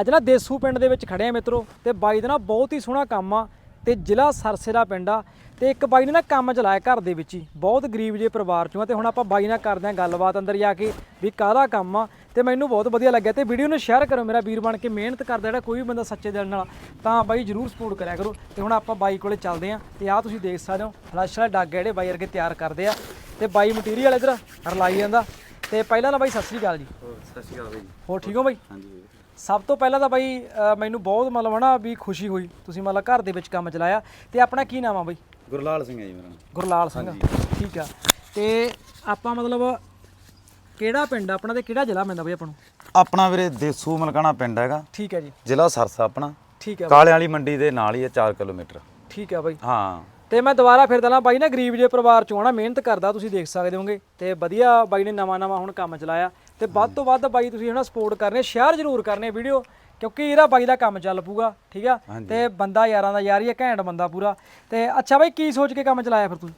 ਅੱਜ ਨਾ ਦੇਸੂ ਪਿੰਡ ਦੇ ਵਿੱਚ ਖੜੇ ਆ ਮਿੱਤਰੋ ਤੇ ਬਾਈ ਦਾ ਨਾ ਬਹੁਤ ਹੀ ਸੋਹਣਾ ਕੰਮ ਆ ਤੇ ਜ਼ਿਲ੍ਹਾ ਸਰਸੇ ਦਾ ਪਿੰਡ ਆ ਤੇ ਇੱਕ ਬਾਈ ਨੇ ਨਾ ਕੰਮ ਚਲਾਇਆ ਘਰ ਦੇ ਵਿੱਚ ਹੀ। ਬਹੁਤ ਗਰੀਬ ਜੇ ਪਰਿਵਾਰ ਚੋਂ ਆ ਤੇ ਹੁਣ ਆਪਾਂ ਬਾਈ ਨਾਲ ਕਰਦੇ ਆ ਗੱਲਬਾਤ ਅੰਦਰ ਜਾ ਕੇ ਵੀ ਕਾਹਦਾ ਕੰਮ ਆ ਤੇ ਮੈਨੂੰ ਬਹੁਤ ਵਧੀਆ ਲੱਗਿਆ ਤੇ ਵੀਡੀਓ ਨੂੰ ਸ਼ੇਅਰ ਕਰੋ ਮੇਰਾ ਵੀਰ ਬਣ ਕੇ ਮਿਹਨਤ ਕਰਦਾ ਜਿਹੜਾ ਕੋਈ ਵੀ ਬੰਦਾ ਸੱਚੇ ਦਿਲ ਨਾਲ ਤਾਂ ਬਾਈ ਜਰੂਰ ਸਪੋਰਟ ਕਰਿਆ ਕਰੋ ਤੇ ਹੁਣ ਆਪਾਂ ਬਾਈ ਕੋਲੇ ਚੱਲਦੇ ਆ ਤੇ ਆਹ ਤੁਸੀਂ ਦੇਖ ਸਕਦੇ ਹੋ ਫਲੈਸ਼ ਵਾਲੇ ਡੱਗ ਜਿਹੜੇ ਬਾਈ ਵਰਗੇ ਤਿਆਰ ਕਰਦੇ ਆ ਤੇ ਬਾਈ ਮਟੀਰੀਅਲ ਇਧਰ ਰਲਾਈ ਜਾਂਦਾ ਤੇ ਪਹਿਲਾਂ ਤਾਂ ਬਾਈ ਸਤਿ ਸ੍ਰੀ ਅਕਾਲ ਜੀ। ਸਤਿ ਸ਼੍ਰੀ ਅਕਾਲ ਬਾਈ। ਹੋਰ ਠੀਕ ਹੋ ਬਾਈ? ਹਾਂਜੀ। ਸਭ ਤੋਂ ਪਹਿਲਾਂ ਤਾਂ ਬਾਈ ਅ, ਮੈਨੂੰ ਬਹੁਤ ਮਤਲਬ ਹਨਾ ਵੀ ਖੁਸ਼ੀ ਹੋਈ। ਤੁਸੀਂ ਮਤਲਬ ਘਰ ਦੇ ਵਿੱਚ ਕੰਮ ਚਲਾਇਆ। ਤੇ ਆਪਣਾ ਕੀ ਨਾਮ ਆ ਬਾਈ? ਗੁਰਲਾਲ ਸਿੰਘ ਹੈ ਜੀ ਮੇਰਾ ਨਾਮ। ਗੁਰਲਾਲ ਸਿੰਘ। ਠੀਕ ਆ। ਤੇ ਆਪਾਂ ਮਤਲਬ ਕਿਹੜਾ ਪਿੰਡ ਆ? ਆਪਣਾ ਤੇ ਕਿਹੜਾ ਜ਼ਿਲ੍ਹਾ ਪੈਂਦਾ ਬਾਈ ਆਪਾਂ ਨੂੰ? ਆਪਣਾ ਵੀਰੇ ਦੇਸੂ ਮਲਕਾਣਾ ਪਿੰਡ ਹੈਗਾ। ਠੀਕ ਹੈ ਜੀ। ਜ਼ਿਲ੍ਹਾ ਸਰਸਾ ਆਪਣਾ। ਠੀਕ ਹੈ ਕਾਲੇ ਵਾਲੀ ਮੰਡੀ ਦੇ ਨਾਲ ਹੀ ਹੈ 4 ਕਿਲੋਮੀਟਰ। ਠੀਕ ਹੈ ਬਾਈ। ਹਾਂ। ਤੇ ਮੈਂ ਦੁਬਾਰਾ ਫਿਰ ਦਲਾਂ ਬਾਈ ਨਾ ਗਰੀਬ ਜੇ ਪਰਿਵਾਰ ਚੋਂ ਆਣਾ ਮਿਹਨਤ ਕਰਦਾ ਤੁਸੀਂ ਦੇਖ ਸਕਦੇ ਹੋਗੇ ਤੇ ਵਧੀਆ ਬਾਈ ਨੇ ਨਵਾਂ ਨਵਾਂ ਹੁਣ ਕੰਮ ਚਲਾਇਆ। ਤੇ ਵੱਧ ਤੋਂ ਵੱਧ ਬਾਈ ਤੁਸੀਂ ਹਨਾ ਸਪੋਰਟ ਕਰਨੇ ਸ਼ੇਅਰ ਜ਼ਰੂਰ ਕਰਨੇ ਵੀਡੀਓ ਕਿਉਂਕਿ ਇਹਦਾ ਬਾਈ ਦਾ ਕੰਮ ਚੱਲ ਪੂਗਾ ਠੀਕ ਆ? ਤੇ ਬੰਦਾ ਯਾਰਾਂ ਦਾ ਯਾਰ ਹੀ ਆ ਘੈਂਟ ਬੰਦਾ ਪੂਰਾ। ਤੇ ਅੱਛਾ ਬਾਈ ਕੀ ਸੋਚ ਕੇ ਕੰਮ ਚਲਾਇਆ ਫਿਰ ਤੁਸੀਂ?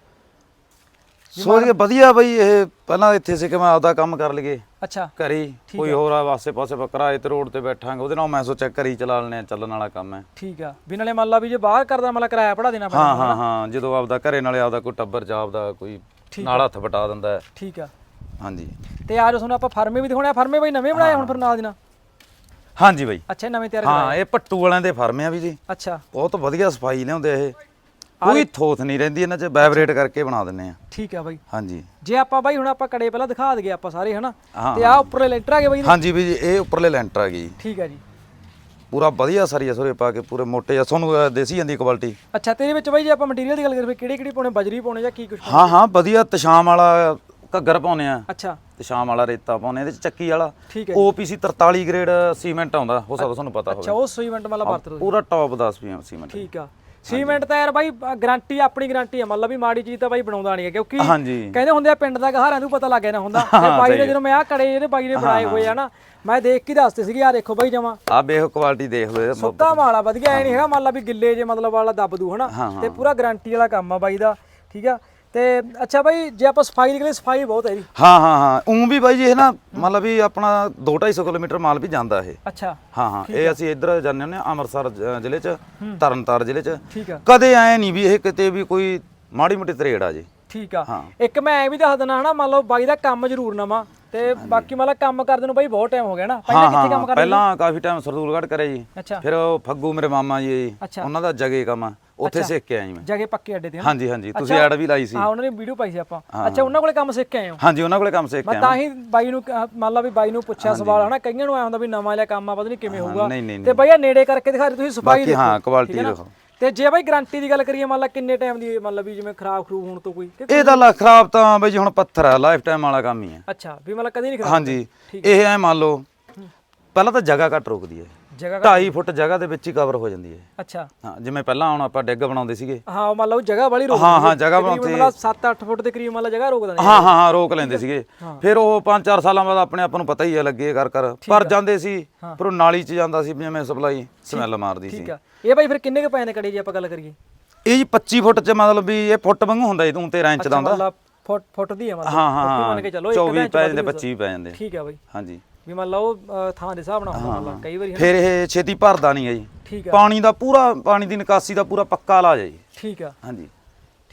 ਸੋਚ ਕੇ ਵਧੀਆ ਬਈ ਇਹ ਪਹਿਲਾਂ ਇੱਥੇ ਸੀ ਕਿ ਮੈਂ ਆਪਦਾ ਕੰਮ ਕਰ ਲਈਏ। ਅੱਛਾ। ਘਰੇ। ਕੋਈ ਹੋਰ ਆ ਵਾਸੇ ਪਾਸੇ ਕਿਰਾਏ ਤੇ ਰੋਡ ਤੇ ਬੈਠਾਂਗੇ ਉਹਦੇ ਨਾਲ ਮੈਂ ਸੋਚਿਆ ਘਰੇ ਚਲਾ ਲੈਣੇ ਚੱਲਣ ਵਾਲਾ ਕੰਮ ਹੈ। ਠੀਕ ਆ। ਵੀ ਨਾਲੇ ਮੰਨ ਲਾ ਵੀ ਜੇ ਬਾਹਰ ਕਰਦਾ ਮਤਲਬ ਕਿਰਾਇਆ ਪੜਾ ਦੇਣਾ ਪੈਣਾ ਹਾਂ ਹਾਂ ਹਾਂ ਜਦੋਂ ਆਪਦਾ ਘਰੇ ਨਾਲੇ ਆਪਦਾ ਕੋਈ ਟੱਬਰ ਚ ਆਪਦਾ ਕੋਈ ਨਾਲ ਹੱਥ ਵਟਾ ਦਿੰਦਾ ਹੈ। ਠੀਕ ਆ। ਹਾਂਜੀ। ਤੇ ਆਜੋ ਤੁਹਾਨੂੰ ਆਪਾਂ ਫਰਮੇ ਵੀ ਦਿਖਾਉਣੇ ਆ ਫਰਮੇ ਬਾਈ ਨਵੇਂ ਬਣਾਏ ਹੁਣ ਫਿਰ ਨਾਲ ਦੀ ਨਾਲ? ਹਾਂਜੀ ਬਾਈ। ਅੱਛਾ ਨਵੇਂ ਤਿਆਰ ਹਾਂ ਇਹ ਪੱਟੂ ਵਾਲਿਆਂ ਦੇ ਫਾਰਮ ਆ ਵੀ ਜੀ। ਅੱਛਾ। ਬਹੁਤ ਵਧੀਆ ਸਫ਼ਾਈ ਲਿਆਉਂਦੇ ਇਹ। ਕੋਈ ਥੋਥ ਨਹੀਂ ਰਹਿੰਦੀ ਇਹਨਾਂ 'ਚ ਵਾਈਬ੍ਰੇਟ ਕਰਕੇ ਬਣਾ ਦਿੰਨੇ ਆ। ਠੀਕ ਆ ਬਾਈ। ਹਾਂਜੀ। ਜੇ ਆਪਾਂ ਬਾਈ ਹੁਣ ਆਪਾਂ ਕੜੇ ਪਹਿਲਾਂ ਦਿਖਾ ਦਈਏ ਆਪਾਂ ਸਾਰੇ ਹਨਾ? ਤੇ ਆ ਉੱਪਰਲੇ ਲੈਂਟਰ ਆ ਗਏ ਬਾਈ ਹਾਂਜੀ ਵੀ ਜੀ ਇਹ ਉੱਪਰਲੇ ਲੈਂਟਰ ਆ ਗਈ ਠੀਕ ਆ ਜੀ। ਪੂਰਾ ਵਧੀਆ ਸਰੀਆ ਸੁਰੇ ਪਾ ਕੇ ਪੂਰੇ ਮੋਟੇ ਆ ਤੁਹਾਨੂੰ ਦੇਸੀ ਜਾਂਦੀ ਕੁਆਲਿਟੀ ਅੱਛਾ ਤੇ ਇਹਦੇ ਵਿੱਚ ਬਾਈ ਜੇ ਆਪਾਂ ਮਟੀਰੀਅਲ ਦੀ ਗੱਲ ਕਰੀਏ ਕਿਹੜੀ ਕਿਹੜੀ ਪਾਉਣੇ? ਬਜਰੀ ਪਾਉਣੇ ਜਾਂ ਕੀ ਕੁਝ ਹਾਂ ਹਾਂ ਵਧੀਆ ਤਸ਼ਾਮ ਵਾਲਾ ਘੱਗਰ ਪਾਉਨੇ ਆ। ਅੱਛਾ। ਤਸ਼ਾਮ ਵਾਲਾ ਰੇਤਾ ਪਾਉਨੇ ਇਹਦੇ ਚ ਚੱਕੀ ਵਾਲਾ। OPC 43 ਗ੍ਰੇਡ ਸੀਮੈਂਟ ਆਉਂਦਾ ਹੋ ਸਕਦਾ ਤੁਹਾਨੂੰ ਪਤਾ ਅੱਛਾ ਹੋਵੇ ਉਹ ਸੀਮੈਂਟ ਮਤਲਬ ਵਰਤ ਪੂਰਾ ਟੌਪ ਦਾ ਸੀਮੈਂਟ। ਠੀਕ ਆ। ਸੀਮੈਂਟ ਤਾਂ ਯਾਰ ਬਾਈ ਗਾਰੰਟੀ ਆਪਣੀ ਗਾਰੰਟੀ ਆ। ਮਤਲਬ ਵੀ ਮਾੜੀ ਚੀਜ਼ ਤਾਂ ਬਾਈ ਬਣਾਉਂਦਾ ਨਹੀਂ ਹੈ ਕਿਉਂਕਿ ਕਹਿੰਦੇ ਹੁੰਦੇ ਆ ਪਿੰਡ ਦਾ ਘਹਾਰਿਆਂ ਨੂੰ ਪਤਾ ਲੱਗ ਗਿਆ ਨਾ ਹੁੰਦਾ ਤੇ ਬਾਈ ਨੇ ਜਦੋਂ ਮੈਂ ਆ ਕੜੇ ਇਹਦੇ ਬਾਈ ਨੇ ਬਣਾਏ ਹੋਏ ਆ ਨਾ ਮੈਂ ਦੇਖ ਕੇ ਦੱਸਦੇ ਸੀਗੇ ਆ ਦੇਖੋ ਬਾਈ ਜਮਾ। ਆ ਬੇਹ ਕੁਆਲਿਟੀ ਦੇਖ ਲਓ ਸੁੱਕਾ ਮਾਲਾ ਵਧੀਆ ਐ ਨਹੀਂ ਹੈਗਾ ਮੰਨ ਲਾ ਵੀ ਗਿੱਲੇ ਜੇ ਮਤਲਬ ਵਾਲਾ ਦੱਬ ਦੂ ਹਨਾ। ਤੇ ਪੂਰਾ ਗਾਰੰਟੀ ਵਾਲਾ ਕੰਮ ਆ ਬਾਈ ਦਾ ਠੀਕ ਆ। ਤੇ ਅੱਛਾ ਬਾਈ ਜੇ ਆਪਾਂ ਸਫ਼ਾਈ ਨਿਕਲੇ ਸਫ਼ਾਈ ਬਹੁਤ ਹੈ ਜੀ। ਹਾਂ ਹਾਂ ਹਾਂ। ਉਂ ਵੀ ਬਾਈ ਜੀ ਇਹ ਨਾ ਮਤਲਬ ਵੀ ਆਪਣਾ 2-250 ਕਿਲੋਮੀਟਰ ਮਾਲ ਵੀ ਜਾਂਦਾ ਇਹ। ਅੱਛਾ। ਹਾਂ ਹਾਂ। ਇਹ ਅਸੀਂ ਇੱਧਰ ਜਾਂਦੇ ਹੁੰਦੇ ਹਾਂ ਅੰਮ੍ਰਿਤਸਰ ਜ਼ਿਲ੍ਹੇ 'ਚ ਤਰਨਤਾਰ ਜ਼ਿਲ੍ਹੇ 'ਚ। ਆ। ਕਦੇ ਐ ਨਹੀਂ ਵੀ ਇਹ ਕਿਤੇ ਵੀ ਕੋਈ ਮਾੜੀ ਮੋਟੀ ਤਰੇੜ ਆ ਜੀ। ਠੀਕ ਆ। ਇੱਕ ਮੈਂ ਐ ਵੀ ਦੱਸ ਦਿੰਦਾ ਹਨਾ ਮੰਨ ਲਓ ਬਾਈ ਦਾ ਕੰਮ ਜ਼ਰੂਰ ਨਵਾਂ ਤੇ ਬਾਕੀ ਮਤਲਬ ਕੰਮ ਕਰਦੇ ਨੂੰ ਬਾਈ ਬਹੁਤ ਟਾਈਮ ਹੋ ਗਿਆ ਨਾ। ਪਹਿਲਾਂ ਕਿੱਥੇ ਕੰਮ ਕਰਦੇ ਪਹਿਲਾਂ ਕਾਫੀ ਟਾਈਮ ਸਰਦੂਲਗੜ੍ਹ ਕਰਿਆ ਜੀ। ਫਿਰ ਫੱਗੂ ਮੇਰੇ ਮਾਮਾ ਜੀ। ਉਹਨਾਂ ਦਾ ਜਗੇ ਕੰਮ ਆ, ਉੱਥੇ ਸਿੱਖ ਕੇ ਆਇਆ ਜੀ ਮੈਂ ਜਗੇ ਪੱਕੇ ਅੱਡੇ ਤੇ ਹਨਾ? ਹਾਂਜੀ ਹਾਂਜੀ। ਤੁਸੀਂ ਐਡ ਵੀ ਲਾਈ ਸੀ। ਹਾਂ ਉਹਨਾਂ ਨੇ ਵੀਡੀਓ ਪਾਈ ਸੀ ਆਪਾਂ। ਅੱਛਾ ਉਹਨਾਂ ਕੋਲੇ ਕੰਮ ਸਿੱਖ ਕੇ ਆਏ ਹੋ? ਹਾਂਜੀ ਉਹਨਾਂ ਕੋਲੇ ਕੰਮ ਸਿੱਖ ਕੇ ਮੈਂ ਆਇਆ ਤਾਂ ਹੀ ਬਾਈ ਨੂੰ ਮੰਨ ਲਾ ਵੀ ਬਾਈ ਨੂੰ ਪੁੱਛਿਆ ਸਵਾਲ ਹਨਾ? ਕਈਆਂ ਨੂੰ ਐ ਹੁੰਦਾ ਵੀ ਨਵਾਂ ਲਿਆ ਕੰਮ ਆ ਪਤਾ ਨਹੀਂ ਕਿਵੇਂ ਹੋਊਗਾ। ਨਹੀਂ ਨਹੀਂ ਤੇ ਬਾਈ ਆ ਨੇੜੇ ਕਰਕੇ ਦਿਖਾ ਰਹੇ ਤੁਸੀਂ ਸਫ਼ਾਈ ਬਾਕੀ ਹਾਂ ਕੁਆਲਿਟੀ ਦੇਖੋ। ਤੇ ਜੇ ਬਾਈ ਗਾਰੰਟੀ ਦੀ ਗੱਲ ਕਰੀਏ ਮੰਨ ਲਾ ਕਿੰਨੇ ਟਾਈਮ ਦੀ ਮੰਨ ਲਾ ਵੀ ਜਿਵੇਂ ਖਰਾਬ ਖਰੂਬ ਹੋਣ ਤੋਂ ਕੋਈ ਕਿ- ਇਹ ਤਾਂ ਲੱਖ ਖਰਾਬ ਤਾਂ ਬਾਈ ਜੀ ਹੁਣ ਪੱਥਰ ਆ ਲਾਈਫ ਟਾਈਮ ਵਾਲਾ ਕੰਮ ਹੀ ਹੈ। ਅੱਛਾ ਵੀ ਮਤਲਬ ਕਦੀ ਨਹੀਂ ਖਰਾਬ ਹਾਂਜੀ। ਇਹ ਐ ਮੰਨ ਲਓ ਪਹਿਲਾਂ ਤਾਂ ਜਗ੍ਹਾ ਘੱਟ ਰੋਕਦੀ ਹੈ। ਜਗ੍ਹਾ 2.5 ਫੁੱਟ ਜਗ੍ਹਾ ਦੇ ਵਿੱਚ ਹੀ ਕਵਰ ਹੋ ਜਾਂਦੀ ਹੈ। ਅੱਛਾ। ਹਾਂ ਜਿਵੇਂ ਪਹਿਲਾਂ ਹੁਣ ਆਪਾਂ ਡਿੱਗ ਬਣਾਉਂਦੇ ਸੀਗੇ। ਹਾਂ ਮੰਨ ਲਓ ਜਗ੍ਹਾ ਵਾਲੀ ਰੋਕ ਹਾਂ ਹਾਂ ਜਗ੍ਹਾ ਬਣਾਉਂਦੇ ਮਤਲਬ 7-8 ਫੁੱਟ ਦੇ ਕਰੀਬ ਮੰਨ ਲਾ ਜਗ੍ਹਾ ਰੋਕ ਦਿੰਦੇ ਹਾਂ ਹਾਂ ਹਾਂ ਰੋਕ ਲੈਂਦੇ ਸੀਗੇ। ਫਿਰ ਉਹ 5-4 ਸਾਲਾਂ ਬਾਅਦ ਆਪਣੇ ਆਪ ਨੂੰ ਪਤਾ ਹੀ ਹੈ ਲੱਗੇ ਕਰ ਕਰ ਪਰ ਜਾਂਦੇ ਸੀ ਪਰ ਉਹ ਨਾਲੀ 'ਚ ਜਾਂਦਾ ਸੀ ਜਿਵੇਂ ਸਪਲਾਈ ਸਮੈਲ ਮਾਰਦੀ ਸੀ। ਠੀਕ ਆ। ਇਹ ਬਾਈ ਫਿਰ ਕਿੰਨੇ ਕ ਪਏ ਨੇ ਕੜੇ ਜੇ ਆਪਾਂ ਗੱਲ ਕਰੀਏ? ਇਹ ਜੀ 25 ਫੁੱਟ 'ਚ ਮਤਲਬ ਵੀ ਇਹ ਫੁੱਟ ਵਾਂਗੂ ਹੁੰਦਾ ਜੀ ਤੂੰ 13 ਇੰਚ ਦਾ ਹੁੰਦਾ। ਮਤਲਬ ਫੁੱਟ ਫੁੱਟ ਦੀ ਆ ਮਤਲਬ। ਹਾਂ ਹਾਂ ਫੁੱਟ ਹਾਂ। ਮੰਨ ਕੇ ਚੱਲੋ ਇੱਕ 24 ਦਾ ਇੰਚ ਪੈ ਜਾਂਦੇ ਵੀ ਹੋ 25 ਪੈ ਜਾਂਦੇ। ਠੀਕ ਆ ਬਾਈ। ਹਾਂਜੀ। ਵੀ ਮੰਨ ਲਓ ਅ, ਥਾਂ ਦੇ ਹਿਸਾਬ ਨਾਲ ਹੁੰਦਾ ਮੰਨ ਕਈ ਵਾਰੀ। ਫਿਰ ਇਹ ਛੇਤੀ ਭਰਦਾ ਨਹੀਂ ਹੈ ਜੀ। ਠੀਕ ਆ। ਪਾਣੀ ਦਾ ਪੂਰਾ ਪਾਣੀ ਦੀ ਨਿਕਾਸੀ ਦਾ ਪੂਰਾ ਪੱਕਾ ਇਲਾਜ ਹੈ ਜੀ। ਠੀਕ ਆ। ਹਾਂਜੀ।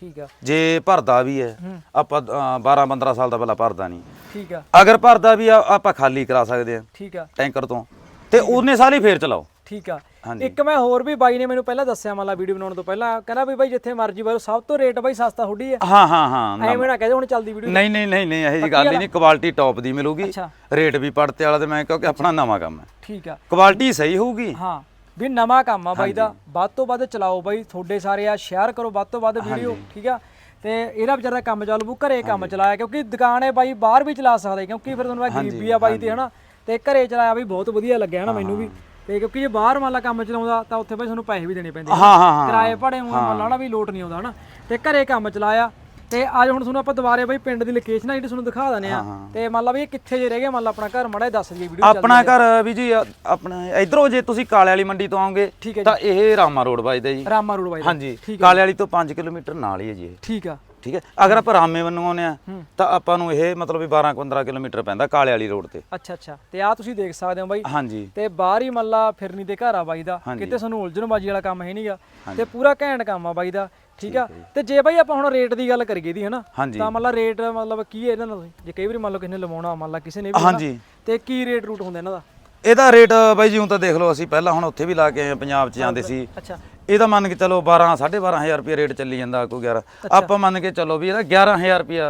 ਠੀਕ ਆ। ਜੇ ਭਰਦਾ ਵੀ ਹੈ ਆਪਾਂ 12-15 ਸਾਲ ਦਾ ਪਹਿਲਾਂ ਭਰਦਾ ਨਹੀਂ। ਠੀਕ ਆ। ਅਗਰ ਭਰਦਾ ਵੀ ਆ ਆਪਾਂ ਖਾਲੀ ਕਰਾ ਸਕਦੇ ਆ ਠੀਕ ਆ। ਟੈਂਕਰ ਤੋਂ। ਤੇ ਉਹਨੇ ਸਾਲੀ ਫੇਰ ਚਲਾਓ। ਠੀਕ ਆ। ਇੱਕ ਮੈਂ ਹੋਰ ਵੀ ਬਾਈ ਨੇ ਮੈਨੂੰ ਪਹਿਲਾਂ ਦੱਸਿਆ ਮੰਨ ਲਾ ਵੀਡੀਓ ਬਣਾਉਣ ਤੋਂ ਪਹਿਲਾਂ ਕਹਿੰਦਾ ਵੀ ਬਾਈ ਜਿੱਥੇ ਮਰਜ਼ੀ ਬਾਈ ਸਭ ਤੋਂ ਰੇਟ ਬਾਈ ਸਸਤਾ ਹੁੱਡੀ ਆ। ਹਾਂ ਹਾਂ ਹਾਂ ਐਵੇਂ ਨਾ ਕਹਦੇ ਹੁਣ ਚੱਲਦੀ ਵੀਡੀਓ। ਨਹੀਂ ਨਹੀਂ ਨਹੀਂ ਨਹੀਂ ਇਹ ਜੀ ਗੱਲ ਨਹੀਂ ਕੁਆਲਿਟੀ ਟੌਪ ਦੀ ਮਿਲੂਗੀ। ਰੇਟ ਵੀ ਪੜਤੇ ਵਾਲਾ ਤੇ ਮੈਂ ਕਿਉਂਕਿ ਆਪਣਾ ਨਵਾਂ ਕੰਮ ਹੈ। ਠੀਕ ਆ। ਕੁਆਲਿਟੀ ਸਹੀ ਹੋਊਗੀ। ਹਾਂ ਵੀ ਨਵਾਂ ਕੰਮ ਆ ਬਾਈ ਦਾ। ਵੱਧ ਤੋਂ ਵੱਧ ਚਲਾਓ ਬਾਈ ਤੁਹਾਡੇ ਸਾਰੇ ਆ ਸ਼ੇਅਰ ਕਰੋ ਵੱਧ ਤੋਂ ਵੱਧ ਵੀਡੀਓ ਠੀਕ ਆ। ਤੇ ਇਹਦਾ ਵਿਚਾਰਾ ਕੰਮ ਚੱਲ ਪੂ ਘਰੇ ਕੰਮ ਚਲਾਇਆ ਕਿਉਂਕਿ ਦੁਕਾਨ ਹੈ ਬਾਈ ਬਾਹਰ ਵੀ ਚਲਾ ਸਕਦਾ ਕਿਉਂਕਿ ਫਿਰ ਤੁਹਾਨੂੰ ਗਰੀਬੀ ਆ ਬਾਈ ਤੇ ਹਨਾ। ਤੇ ਘਰੇ ਚਲਾਇਆ ਵੀ ਬਹੁਤ ਵਧੀਆ ਲੱਗਿਆ ਹਨਾ ਮੈਨੂੰ ਵੀ। ਤੇ ਕਿਉਂਕਿ ਜੇ ਬਾਹਰ ਮੰਨ ਲਾ ਕੰਮ ਚਲਾਉਂਦਾ ਤਾਂ ਉੱਥੇ ਬਾਈ ਤੁਹਾਨੂੰ ਪੈਸੇ ਵੀ ਦੇਣੇ ਪੈਂਦੇ। ਹਾਂ ਹਾਂ ਹਾਂ ਕਿਰਾਏ ਭਾੜੇ ਨੂੰ ਮੰਨ ਲਾ ਨਾ ਵੀ ਲੋਟ ਨਹੀਂ ਆਉਂਦਾ ਹਨਾ। ਤੇ ਘਰੇ ਕੰਮ ਚਲਾਇਆ। ਤੇ ਅੱਜ ਹੁਣ ਤੁਹਾਨੂੰ ਆਪਾਂ ਦੁਬਾਰੇ ਬਾਈ ਪਿੰਡ ਦੀ ਲੋਕੇਸ਼ਨ ਆ ਜਿਹੜੀ ਤੁਹਾਨੂੰ ਦਿਖਾ ਦਨੇ ਆ। ਤੇ ਮੰਨ ਲਾ ਵੀ ਇਹ ਕਿੱਥੇ ਜੇ ਰਹਿ ਗਿਆ ਮੰਨ ਲਾ ਆਪਣਾ ਘਰ ਮੜਾ ਦੱਸ ਦਈਏ ਵੀਡੀਓ ਆਪਣਾ ਘਰ ਵੀ ਜੀ ਅ- ਆਪਣਾ ਇਧਰੋਂ ਜੇ ਤੁਸੀਂ ਕਾਲੇ ਵਾਲੀ ਮੰਡੀ ਤੋਂ ਆਓਗੇ ਠੀਕ ਹੈ ਤਾਂ ਇਹ ਰਾਮਾ ਰੋਡ ਵੱਜਦਾ ਜੀ। ਰਾਮਾ ਰੋਡ ਬਾਈ ਦਾ। ਹਾਂਜੀ ਕਾਲੇ ਵਾਲੀ ਤੋਂ 5 ਕਿਲੋਮੀਟਰ ਨਾਲ ਹੀ ਹੈ ਜੀ ਇਹ। ਠੀਕ ਆ। ਠੀਕ ਹੈ? ਅਗਰ ਆਪਾਂ ਰਾਮੇ ਵੱਲੋਂ ਆਉਂਦੇ ਆ। ਤਾਂ ਆਪਾਂ ਨੂੰ ਇਹ ਮਤਲਬ ਵੀ 12 15 ਕਿਲੋਮੀਟਰ ਪੈਂਦਾ ਕਾਲੇ ਵਾਲੀ ਰੋਡ ਤੇ। ਅੱਛਾ ਅੱਛਾ। ਤੇ ਆ ਤੁਸੀਂ ਦੇਖ ਸਕਦੇ ਹੋ ਬਾਈ। ਹਾਂਜੀ। ਤੇ ਬਾਹਰ ਹੀ ਮੱਲਾ ਫਿਰਨੀ ਦੇ ਘਰ ਆ ਬਾਈ ਦਾ। ਕਿਤੇ ਸਾਨੂੰ ਉਲਝਣਬਾਜੀ ਵਾਲਾ ਕੰਮ ਹੈ ਨਹੀਂਗਾ ਤੇ ਪੂਰਾ ਘੈਂਟ ਕੰਮ ਆ ਬਾਈ ਦਾ ਠੀਕ ਆ? ਤੇ ਜੇ ਬਾਈ ਆਪਾਂ ਹੁਣ ਰੇਟ ਦੀ ਗੱਲ ਕਰੀਏ ਦੀ ਹਨਾ? ਤਾਂ ਮਤਲਬ ਰੇਟ ਮਤਲਬ ਕੀ ਹੈ ਇਹਨਾਂ ਦਾ? ਜੇ ਕਈ ਵਾਰੀ ਮੰਨ ਲਓ ਕਿਸੇ ਨੇ ਲਵਾਉਣਾ ਮੰਨ ਲਾ ਕਿਸੇ ਨੇ ਵੀ ਹਾਂਜੀ। ਤੇ ਕੀ ਰੇਟ ਰੂਟ ਹੁੰਦਾ ਇਹਨਾਂ ਦਾ? ਇਹਦਾ ਰੇਟ ਬਾਈ ਜੀ ਹੁਣ ਤਾਂ ਦੇਖ ਲਓ ਅਸੀਂ ਪਹਿਲਾਂ ਹੁਣ ਉੱਥੇ ਵੀ ਲਾ ਕੇ ਆਏ ਪੰਜਾਬ 'ਚ ਜਾਂਦੇ ਸੀ। ਅੱਛਾ। ਇਹਦਾ ਮੰਨ ਕੇ ਚਲੋ 12 12500 ਰੁਪਏ ਰੇਟ ਚੱਲੀ ਜਾਂਦਾ ਕੋਈ 11 ਆਪਾਂ ਮੰਨ ਕੇ ਚੱਲੋ ਵੀ ਇਹਦਾ 11000 ਰੁਪਏ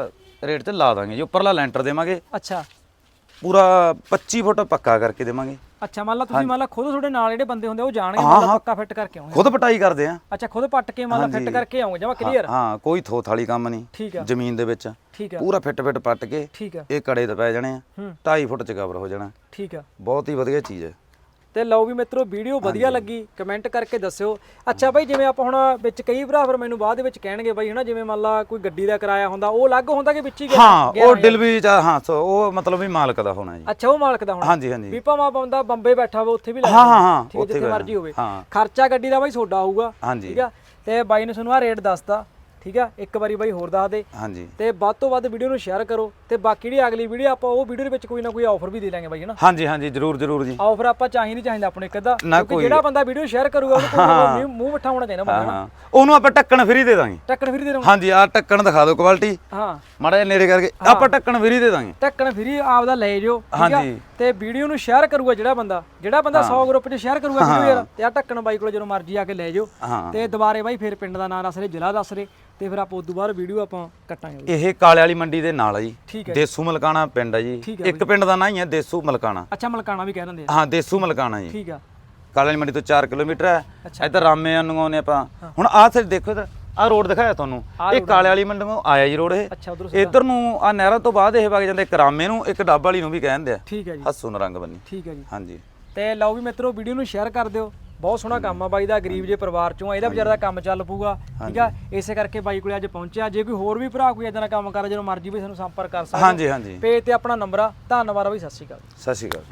ਰੇਟ ਤੇ ਲਾ ਦਾਂਗੇ। ਜੀ ਉੱਪਰਲਾ ਲੈਂਟਰ ਦੇਵਾਂਗੇ ਅੱਛਾ। ਪੂਰਾ 25 ਫੁੱਟ ਪੱਕਾ ਕਰਕੇ ਦੇਵਾਂਗੇ। ਅੱਛਾ ਮੰਨ ਲਾ ਤੁਸੀਂ ਮੰਨ ਲਾ ਖੁਦ ਤੁਹਾਡੇ ਨਾਲ ਜਿਹੜੇ ਬੰਦੇ ਹੁੰਦੇ ਉਹ ਜਾਣਗੇ ਹਾਂ। ਪੱਕਾ ਫਿੱਟ ਕਰਕੇ ਆਉਂਗੇ ਖੁਦ ਪਟਾਈ ਕਰਦੇ ਆ। ਅੱਛਾ ਖੁਦ ਪੱਟ ਕੇ ਮੰਨ ਲਾ ਫਿੱਟ ਕਰਕੇ ਆਉਂਗੇ ਜਮਾ ਕਲੀਅਰ ਹਾਂ ਕੋਈ ਥੋਥ ਵਾਲੀ ਕੰਮ ਨਹੀਂ ਜ਼ਮੀਨ ਦੇ ਵਿੱਚ। ਪੂਰਾ ਫਿੱਟ ਫਿੱਟ ਪੱਟ ਕੇ ਇਹ ਕੜੇ ਤੇ ਪੈ ਜਾਣੇ ਆ। ਹੂੰ। 2.5 ਫੁੱਟ ਚ ਕਵਰ ਹੋ ਜਾਣਾ। ਠੀਕ ਆ। ਬਹੁਤ ਹੀ ਵਧੀਆ ਚੀਜ਼ ਹੈ। ਤੇ ਲਓ ਵੀ ਮਿੱਤਰੋ ਵੀਡੀਓ ਵਧੀਆ ਲੱਗੀ ਕਮੈਂਟ ਕਰਕੇ ਦੱਸਿਓ। ਅੱਛਾ ਬਾਈ ਜਿਵੇਂ ਆਪਾਂ ਹੁਣ ਵਿੱਚ ਕਈ ਭਰਾ ਫਿਰ ਮੈਨੂੰ ਬਾਅਦ ਦੇ ਵਿੱਚ ਕਹਿਣਗੇ ਬਾਈ ਹਨਾ ਜਿਵੇਂ ਮੰਨ ਲਾ ਕੋਈ ਗੱਡੀ ਦਾ ਕਿਰਾਇਆ ਹੁੰਦਾ ਉਹ ਅਲੱਗ ਹੁੰਦਾ ਕਿ ਵਿੱਚ ਹੀ ਗਿਆ? ਹਾਂ ਉਹ ਡਿਲੀਵਰੀ ਚ ਹਾਂ ਸੋ ਉਹ ਮਤਲਬ ਵੀ ਮਾਲਕ ਦਾ ਹੋਣਾ ਜੀ। ਅੱਛਾ ਉਹ ਮਾਲਕ ਦਾ ਹੋਣਾ। ਹਾਂਜੀ ਹਾਂਜੀ। ਵੀ ਭਾਵੇਂ ਬੰਦਾ ਬੰਬੇ ਬੈਠਾ ਹੋਵੇ ਉੱਥੇ ਵੀ ਲੈ ਹਾਂ ਹਾਂ ਹਾਂ ਜਿੱਥੇ ਮਰਜ਼ੀ ਹੋਵੇ। ਖਰਚਾ ਗੱਡੀ ਦਾ ਬਾਈ ਤੁਹਾਡਾ ਹੋਊਗਾ ਹਾਂਜੀ। ਠੀਕ ਆ ਤੇ ਬਾਈ ਨੇ ਤੁਹਾਨੂੰ ਆ ਰੇਟ ਦੱਸਤਾ। ਠੀਕ ਆ? ਇੱਕ ਵਾਰੀ ਬਾਈ ਹੋਰ ਦੱਸ ਦੇ। ਹਾਂਜੀ। ਤੇ ਵੱਧ ਤੋਂ ਵੱਧ ਵੀਡੀਓ ਨੂੰ ਸ਼ੇਅਰ ਕਰੋ ਤੇ ਬਾਕੀ ਜਿਹੜੀ ਅਗਲੀ ਵੀਡੀਓ ਆਪਾਂ ਉਹ ਵੀਡੀਓ ਦੇ ਵਿੱਚ ਕੋਈ ਨਾ ਕੋਈ ਆਫਰ ਵੀ ਦੇ ਲਾਂਗੇ ਬਾਈ ਹਨਾ ਹਾਂਜੀ ਹਾਂਜੀ ਜਰੂਰ ਜਰੂਰ ਜੀ। ਆਫਰ ਆਪਾਂ ਚਾਹੀ ਨਹੀਂ ਚਾਹੀਦਾ ਆਪਣੇ ਇੱਕ ਅੱਧਾ ਕਿਉਂਕਿ ਜਿਹੜਾ ਬੰਦਾ ਵੀਡੀਓ ਸ਼ੇਅਰ ਕਰੂਗਾ ਉਹਨੂੰ ਕੋਈ ਮੂੰਹ- ਮਿੱਠਾ ਹੋਣਾ ਚਾਹੀਦਾ ਬੰਦਾ ਉਹਨੂੰ ਆਪਾਂ ਢੱਕਣ ਫਰੀ ਦੇ ਦਾਂਗੇ। ਟੱਕਣ ਫਿਰ ਦੇ ਦਊਂ। ਹਾਂਜੀ ਆ ਢੱਕਣ ਦਿਖਾ ਦਿਓ ਕੁਆਲਿਟੀ ਹਾਂ। ਮਾੜਾ ਜਿਹਾ ਨੇੜੇ ਕਰਕੇ ਆਪਾਂ ਢੱਕਣ ਫਰੀ ਦੇ ਦਾਂਗੇ। ਟੱਕਣ ਫਿਰ ਆਪਦਾ ਲੈ ਜਾਓ ਹਾਂਜੀ। ਤੇ ਵੀਡੀਓ ਨੂੰ ਸ਼ੇਅਰ ਕਰੂਗਾ ਜਿਹੜਾ ਬੰਦਾ। ਜਿਹੜਾ ਬੰਦਾ 100 ਗਰੁੱਪ 'ਚ ਸ਼ੇਅਰ ਕਰੂਗਾ ਵੀਡੀਓ ਯਾਰ ਤੇ ਆ ਟੱਕਣ ਬਾਈ ਕੋਲ ਜਦੋਂ ਮਰਜ਼ੀ ਆ ਕੇ ਲੈ ਜਾਓ ਤੇ ਦੁਬਾਰੇ ਬਾਈ ਫਿਰ ਪਿੰਡ ਦਾ ਨਾਮ ਦੱਸ ਰੇ ਜ਼ਿਲ੍ਹਾ ਦੱਸ ਰੇ ਤੇ ਫਿਰ ਆਪਾਂ ਉਦੋਂ ਬਾਅਦ ਵੀਡੀਓ ਆਪਾਂ ਕੱਟਾਂਗੇ ਬਾਈ। ਇਹ ਕਾਲੇ ਵਾਲੀ ਮੰਡੀ ਦੇ ਨਾਲ ਆ ਜੀ। ਠੀਕ ਹੈ ਦੇਸੂ ਮਲਕਾਣਾ ਪਿੰਡ ਆ ਜੀ। ਠੀਕ ਹੈ ਇੱਕ ਪਿੰਡ ਦਾ ਨਾਂ ਹੀ ਹੈ ਦੇਸੂ ਮਲਕਾਣਾ। ਅੱਛਾ ਮਲਕਾਣਾ ਵੀ ਕਹਿ ਦਿੰਦੇ ਆ। ਹਾਂ ਦੇਸੂ ਮਲਕਾਣਾ ਜੀ। ਠੀਕ ਆ। ਕਾਲੇ ਵਾਲੀ ਮੰਡੀ ਤੋਂ 4 ਕਿਲੋਮੀਟਰ ਹੈ। ਇੱਧਰ ਰਾਮੇ ਨੂੰ ਆਉਂਦੇ ਆਪਾਂ ਹੁਣ ਆਹ ਸਾਈਡ ਦੇਖੋ ਇੱਧਰ ਆਹ ਰੋਡ ਦਿਖਾਇਆ ਤੁਹਾਨੂੰ। ਆਹ ਇਹ ਕਾਲੇ ਵਾਲੀ ਮੰਡੀ ਨੂੰ ਆਇਆ ਜੀ ਰੋਡ ਇਹ। ਅੱਛਾ ਉਧਰ ਇੱਧਰ ਨੂੰ ਆ ਨਹਿਰਾਂ ਤੋਂ ਬਾਅਦ ਇਹ ਵਗ ਜਾਂਦੇ ਇੱਕ ਰਾਮੇ ਨੂੰ ਇੱਕ ਡੱਬ ਵਾਲੀ ਨੂੰ ਵੀ ਕਹਿੰਦੇ ਆ। ਠੀਕ ਹੈ ਜੀ। ਹੱਸੂ ਨਰੰਗ ਬੰਨੀ। ਠੀਕ ਹੈ ਜੀ। ਹਾਂਜੀ। ਤੇ ਲਓ ਵੀ ਮਿੱਤਰੋ ਵੀਡੀਓ ਨੂੰ ਸ਼ੇਅਰ ਕਰ ਦਿਓ। ਬਹੁਤ ਸੋਹਣਾ ਕੰਮ ਆ ਬਾਈ ਦਾ ਗਰੀਬ ਜੇ ਪਰਿਵਾਰ ਚੋਂ ਆ ਇਹਦਾ ਵਿਚਾਰਾ ਦਾ ਕੰਮ ਚੱਲ ਪੂਗਾ ਠੀਕ ਆ? ਇਸੇ ਕਰਕੇ ਬਾਈ ਕੋਲੇ ਅੱਜ ਪਹੁੰਚਿਆ। ਜੇ ਕੋਈ ਹੋਰ ਵੀ ਭਰਾ ਕੋਈ ਇਦਾਂ ਦਾ ਕੰਮ ਕਰਦਾ ਜਦੋਂ ਮਰਜ਼ੀ ਵੀ ਸਾਨੂੰ ਸੰਪਰਕ ਕਰ ਸਕਦਾ ਹਾਂਜੀ ਹਾਂਜੀ। ਪੇਜ ਤੇ ਆਪਣਾ ਨੰਬਰ ਆ। ਧੰਨਵਾਦ ਬਾਈ ਸਤਿ ਸ਼੍ਰੀ ਅਕਾਲ। ਸਤਿ ਸ਼੍ਰੀ ਅਕਾਲ।